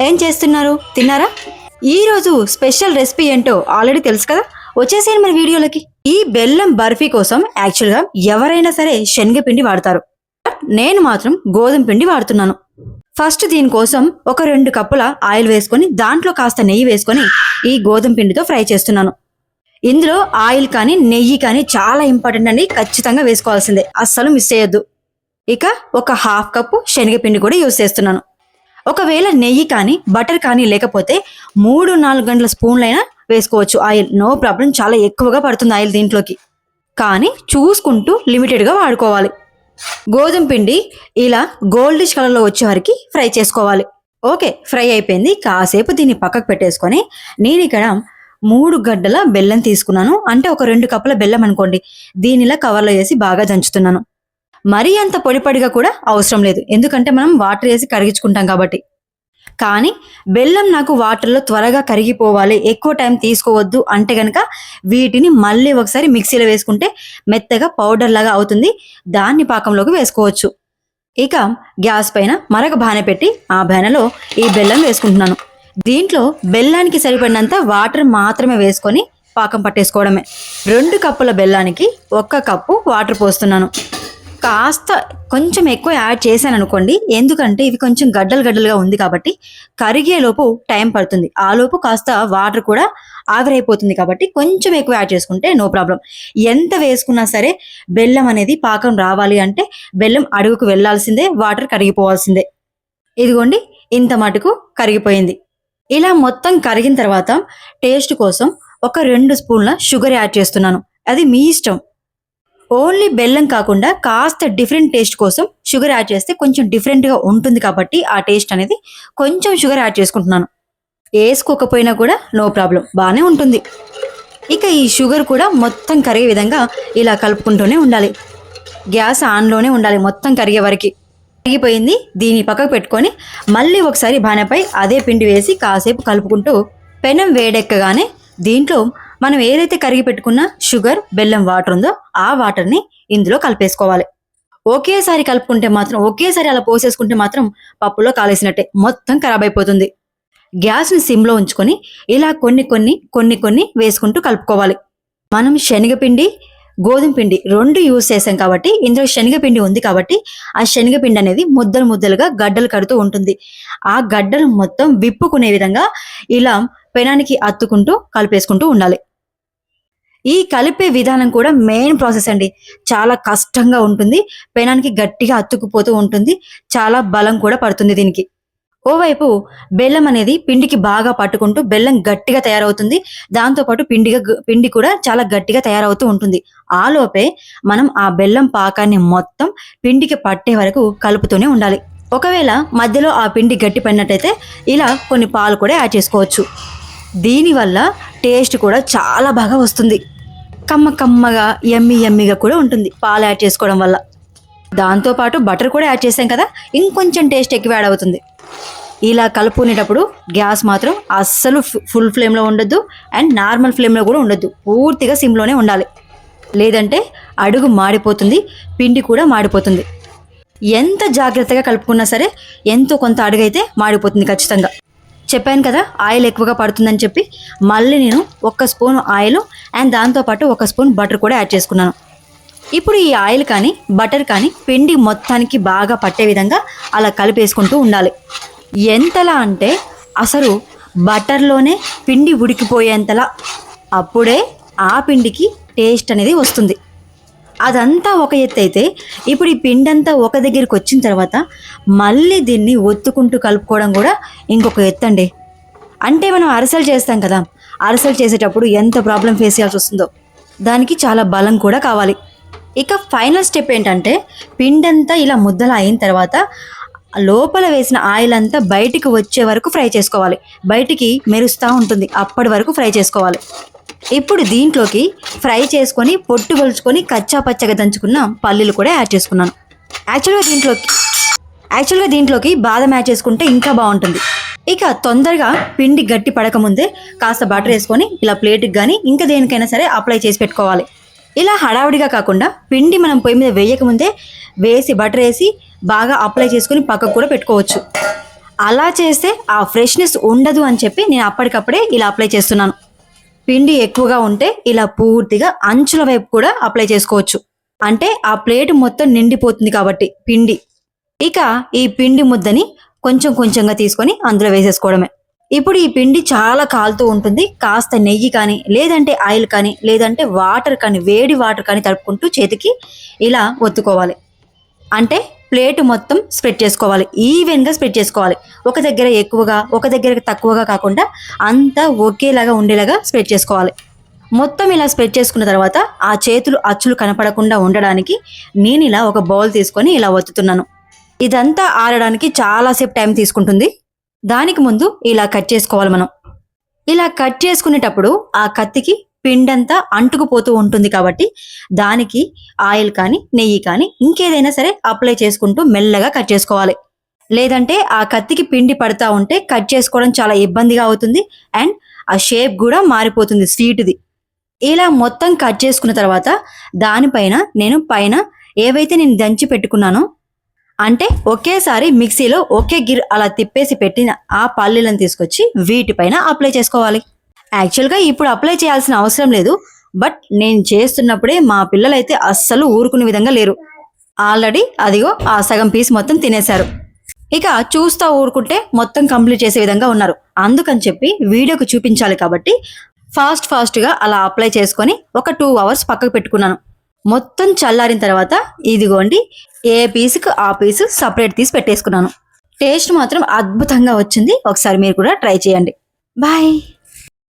ఏం చేస్తున్నారు? తిన్నారా? ఈరోజు స్పెషల్ రెసిపీ ఏంటో ఆల్రెడీ తెలుసు కదా? వచ్చేసేయండి మన వీడియోలకి. ఈ బెల్లం బర్ఫీ కోసం యాక్చువల్గా ఎవరైనా సరే శనగపిండి వాడతారు. బట్ నేను మాత్రం గోధుమ పిండి వాడుతున్నాను. ఫస్ట్ దీనికోసం ఒక రెండు కప్పుల ఆయిల్ వేసుకొని దాంట్లో కాస్త నెయ్యి వేసుకొని ఈ గోధుమ పిండితో ఫ్రై చేస్తున్నాను. ఇందులో ఆయిల్ కానీ నెయ్యి కానీ చాలా ఇంపార్టెంట్ అండి. ఖచ్చితంగా వేసుకోవాల్సిందే. అస్సలు మిస్ చేయొద్దు. ఇక ఒక హాఫ్ కప్పు శనగపిండి కూడా యూస్ చేస్తున్నాను. ఒకవేళ నెయ్యి కానీ బటర్ కానీ లేకపోతే మూడు నాలుగు గంటల స్పూన్లైనా వేసుకోవచ్చు. ఆయిల్ నో ప్రాబ్లం చాలా ఎక్కువగా పడుతుంది ఆయిల్ దీంట్లోకి. కానీ చూసుకుంటూ లిమిటెడ్గా వాడుకోవాలి. గోధుమ పిండి ఇలా గోల్డిష్ కలర్లో వచ్చే వరకు ఫ్రై చేసుకోవాలి. ఓకే ఫ్రై అయిపోయింది. కాసేపు దీన్ని పక్కకు పెట్టేసుకొని నేను ఇక్కడ మూడు గడ్డల బెల్లం తీసుకున్నాను. అంటే ఒక రెండు కప్పుల బెల్లం అనుకోండి. దీనిలా కవర్లో వేసి బాగా దంచుతున్నాను. మరీ అంత పొడిపడిగా కూడా అవసరం లేదు. ఎందుకంటే మనం వాటర్ వేసి కరిగించుకుంటాం కాబట్టి. కానీ బెల్లం నాకు వాటర్లో త్వరగా కరిగిపోవాలి. ఎక్కువ టైం తీసుకోవద్దు అంటే గనక వీటిని మళ్ళీ ఒకసారి మిక్సీలో వేసుకుంటే మెత్తగా పౌడర్ లాగా అవుతుంది. దాన్ని పాకంలోకి వేసుకోవచ్చు. ఇక గ్యాస్ పైన మరొక బాణె పెట్టి ఆ బాణెలో ఈ బెల్లం వేసుకుంటున్నాను. దీంట్లో బెల్లానికి సరిపడినంత వాటర్ మాత్రమే వేసుకొని పాకం పట్టేసుకోవడమే. రెండు కప్పుల బెల్లానికి ఒక్క కప్పు వాటర్ పోస్తున్నాను. కాస్త కొంచెం ఎక్కువ యాడ్ చేశాను అనుకోండి ఎందుకంటే ఇవి కొంచెం గడ్డలు గడ్డలుగా ఉంది కాబట్టి కరిగేలోపు టైం పడుతుంది. ఆ లోపు కాస్త వాటర్ కూడా ఆవిరైపోతుంది కాబట్టి కొంచెం ఎక్కువ యాడ్ చేసుకుంటే నో ప్రాబ్లం. ఎంత వేసుకున్నా సరే బెల్లం అనేది పాకం రావాలి అంటే బెల్లం అడుగుకు వెళ్ళాల్సిందే వాటర్ కరిగిపోవాల్సిందే. ఇదిగోండి ఇంత మటుకు కరిగిపోయింది. ఇలా మొత్తం కరిగిన తర్వాత టేస్ట్ కోసం ఒక రెండు స్పూన్ల షుగర్ యాడ్ చేస్తున్నాను. అది మీ ఇష్టం. ఓన్లీ బెల్లం కాకుండా కాస్త డిఫరెంట్ టేస్ట్ కోసం షుగర్ యాడ్ చేస్తే కొంచెం డిఫరెంట్గా ఉంటుంది కాబట్టి ఆ టేస్ట్ అనేది కొంచెం షుగర్ యాడ్ చేసుకుంటున్నాను. వేసుకోకపోయినా కూడా నో ప్రాబ్లం బాగానే ఉంటుంది. ఇక ఈ షుగర్ కూడా మొత్తం కరిగే విధంగా ఇలా కలుపుకుంటూనే ఉండాలి. గ్యాస్ ఆన్లోనే ఉండాలి మొత్తం కరిగే వరకు. కరిగిపోయింది దీన్ని పక్కకు పెట్టుకొని మళ్ళీ ఒకసారి బాణపై అదే పిండి వేసి కాసేపు కలుపుకుంటూ పెనం వేడెక్కగానే దీంట్లో మనం ఏదైతే కరిగి పెట్టుకున్న షుగర్ బెల్లం వాటర్ ఉందో ఆ వాటర్ని ఇందులో కలిపేసుకోవాలి. ఒకేసారి కలుపుకుంటే మాత్రం ఒకేసారి అలా పోసేసుకుంటే మాత్రం పప్పులో కాలేసినట్టే మొత్తం ఖరాబ్ అయిపోతుంది. గ్యాస్ని సిమ్లో ఉంచుకొని ఇలా కొన్ని కొన్ని కొన్ని కొన్ని వేసుకుంటూ కలుపుకోవాలి. మనం శనగపిండి గోధుమ పిండి రెండు యూస్ చేసాం కాబట్టి ఇందులో శనగపిండి ఉంది కాబట్టి ఆ శనగపిండి అనేది ముద్దలు ముద్దలుగా గడ్డలు కడుతూ ఉంటుంది. ఆ గడ్డలు మొత్తం విప్పుకునే విధంగా ఇలా పెనానికి అత్తుకుంటూ కలిపేసుకుంటూ ఉండాలి. ఈ కలిపే విధానం కూడా మెయిన్ ప్రాసెస్ అండి. చాలా కష్టంగా ఉంటుంది. పెనానికి గట్టిగా అతుక్కుపోతూ ఉంటుంది. చాలా బలం కూడా పడుతుంది దీనికి. ఓవైపు బెల్లం అనేది పిండికి బాగా పట్టుకుంటూ బెల్లం గట్టిగా తయారవుతుంది. దాంతోపాటు పిండిగా పిండి కూడా చాలా గట్టిగా తయారవుతూ ఉంటుంది. ఆ లోపే మనం ఆ బెల్లం పాకాన్ని మొత్తం పిండికి పట్టే వరకు కలుపుతూనే ఉండాలి. ఒకవేళ మధ్యలో ఆ పిండి గట్టి పడినట్టయితే ఇలా కొన్ని పాలు కూడా యాడ్ చేసుకోవచ్చు. దీనివల్ల టేస్ట్ కూడా చాలా బాగా వస్తుంది. కమ్మ కమ్మగా ఎమ్మి ఎమ్మిగా కూడా ఉంటుంది పాలు యాడ్ చేసుకోవడం వల్ల. దాంతోపాటు బటర్ కూడా యాడ్ చేసాం కదా ఇంకొంచెం టేస్ట్ ఎక్కువ యాడ్ అవుతుంది. ఇలా కలుపుకునేటప్పుడు గ్యాస్ మాత్రం అస్సలు ఫుల్ ఫ్లేమ్లో ఉండొద్దు అండ్ నార్మల్ ఫ్లేమ్లో కూడా ఉండొద్దు. పూర్తిగా సిమ్లోనే ఉండాలి. లేదంటే అడుగు మాడిపోతుంది పిండి కూడా మాడిపోతుంది. ఎంత జాగ్రత్తగా కలుపుకున్నా సరే ఎంతో కొంత అడుగైతే మాడిపోతుంది ఖచ్చితంగా. చెప్పాను కదా ఆయిల్ ఎక్కువగా పడుతుందని చెప్పి. మళ్ళీ నేను ఒక స్పూన్ ఆయిల్ అండ్ దాంతోపాటు ఒక స్పూన్ బటర్ కూడా యాడ్ చేసుకున్నాను. ఇప్పుడు ఈ ఆయిల్ కానీ బటర్ కానీ పిండి మొత్తానికి బాగా పట్టే విధంగా అలా కలిపేసుకుంటూ ఉండాలి. ఎంతలా అంటే అసలు బటర్లోనే పిండి ఉడికిపోయేంతలా అప్పుడే ఆ పిండికి టేస్ట్ అనేది వస్తుంది. అదంతా ఒక ఎత్తు అయితే ఇప్పుడు ఈ పిండంతా ఒక దగ్గరికి వచ్చిన తర్వాత మళ్ళీ దీన్ని ఒత్తుకుంటూ కలుపుకోవడం కూడా ఇంకొక ఎత్తు అండి అంటే మనం అరసలు చేస్తాం కదా అరసలు చేసేటప్పుడు ఎంత ప్రాబ్లం ఫేస్ చేయాల్సి వస్తుందో దానికి చాలా బలం కూడా కావాలి. ఇక ఫైనల్ స్టెప్ ఏంటంటే పిండంతా ఇలా ముద్దల అయిన తర్వాత లోపల వేసిన ఆయిల్ అంతా బయటికి వచ్చే వరకు ఫ్రై చేసుకోవాలి. బయటికి మెరుస్తూ ఉంటుంది. అప్పటి వరకు ఫ్రై చేసుకోవాలి. ఇప్పుడు దీంట్లోకి ఫ్రై చేసుకొని పొట్టు పలుచుకొని కచ్చా పచ్చగా దంచుకున్న పల్లీలు కూడా యాడ్ చేసుకున్నాను. యాక్చువల్గా దీంట్లోకి యాక్చువల్గా దీంట్లోకి బాదం యాడ్ చేసుకుంటే ఇంకా బాగుంటుంది. ఇక తొందరగా పిండి గట్టి పడకముందే కాస్త బటర్ వేసుకొని ఇలా ప్లేట్కి కానీ ఇంకా దేనికైనా సరే అప్లై చేసి పెట్టుకోవాలి. ఇలా హడావుడిగా కాకుండా పిండి మనం పొయ్యి మీద వేయకముందే వేసి బటర్ వేసి బాగా అప్లై చేసుకొని పక్కకు కూడా పెట్టుకోవచ్చు. అలా చేస్తే ఆ ఫ్రెష్నెస్ ఉండదు అని చెప్పి నేను అప్పటికప్పుడే ఇలా అప్లై చేస్తున్నాను. పిండి ఎక్కువగా ఉంటే ఇలా పూర్తిగా అంచుల వైపు కూడా అప్లై చేసుకోవచ్చు. అంటే ఆ ప్లేట్ మొత్తం నిండిపోతుంది కాబట్టి పిండి. ఇక ఈ పిండి ముద్దని కొంచెం కొంచెంగా తీసుకొని అందులో వేసేసుకోవడమే. ఇప్పుడు ఈ పిండి చాలా కాలుతూ ఉంటుంది. కాస్త నెయ్యి కానీ లేదంటే ఆయిల్ కానీ లేదంటే వాటర్ కానీ వేడి వాటర్ కానీ తడుపుకుంటూ చేతికి ఇలా ఒత్తుకోవాలి. అంటే ప్లేట్ మొత్తం స్ప్రెడ్ చేసుకోవాలి. ఈవెన్గా స్ప్రెడ్ చేసుకోవాలి. ఒక దగ్గర ఎక్కువగా ఒక దగ్గర తక్కువగా కాకుండా అంతా ఒకేలాగా ఉండేలాగా స్ప్రెడ్ చేసుకోవాలి. మొత్తం ఇలా స్ప్రెడ్ చేసుకున్న తర్వాత ఆ చేతులు అచ్చులు కనపడకుండా ఉండడానికి నేను ఇలా ఒక బౌల్ తీసుకొని ఇలా ఒత్తుతున్నాను. ఇదంతా ఆరడానికి చాలాసేపు టైం తీసుకుంటుంది. దానికి ముందు ఇలా కట్ చేసుకోవాలి మనం. ఇలా కట్ చేసుకునేటప్పుడు ఆ కత్తికి పిండంతా అంటుకుపోతూ ఉంటుంది కాబట్టి దానికి ఆయిల్ కానీ నెయ్యి కానీ ఇంకేదైనా సరే అప్లై చేసుకుంటూ మెల్లగా కట్ చేసుకోవాలి. లేదంటే ఆ కత్తికి పిండి పడతా ఉంటే కట్ చేసుకోవడం చాలా ఇబ్బందిగా అవుతుంది అండ్ ఆ షేప్ కూడా మారిపోతుంది స్వీట్ది. ఇలా మొత్తం కట్ చేసుకున్న తర్వాత దానిపైన నేను పైన ఏవైతే నేను దంచి పెట్టుకున్నానో అంటే ఒకేసారి మిక్సీలో ఒకే గిర్ అలా తిప్పేసి పెట్టిన ఆ పల్లీలను తీసుకొచ్చి వీటిపైన అప్లై చేసుకోవాలి. యాక్చువల్గా ఇప్పుడు అప్లై చేయాల్సిన అవసరం లేదు. బట్ నేను చేస్తున్నప్పుడే మా పిల్లలైతే అస్సలు ఊరుకునే విధంగా లేరు. ఆల్రెడీ అదిగో ఆ సగం పీస్ మొత్తం తినేశారు. ఇక చూస్తా ఊరుకుంటే మొత్తం కంప్లీట్ చేసే విధంగా ఉన్నారు. అందుకని చెప్పి వీడియోకి చూపించాలి కాబట్టి ఫాస్ట్ ఫాస్ట్గా అలా అప్లై చేసుకొని ఒక టూ అవర్స్ పక్కకు పెట్టుకున్నాను. మొత్తం చల్లారిన తర్వాత ఇదిగోండి ఏ పీస్కి ఆ పీస్ సపరేట్ తీసి పెట్టేసుకున్నాను. టేస్ట్ మాత్రం అద్భుతంగా వచ్చింది. ఒకసారి మీరు కూడా ట్రై చేయండి. బాయ్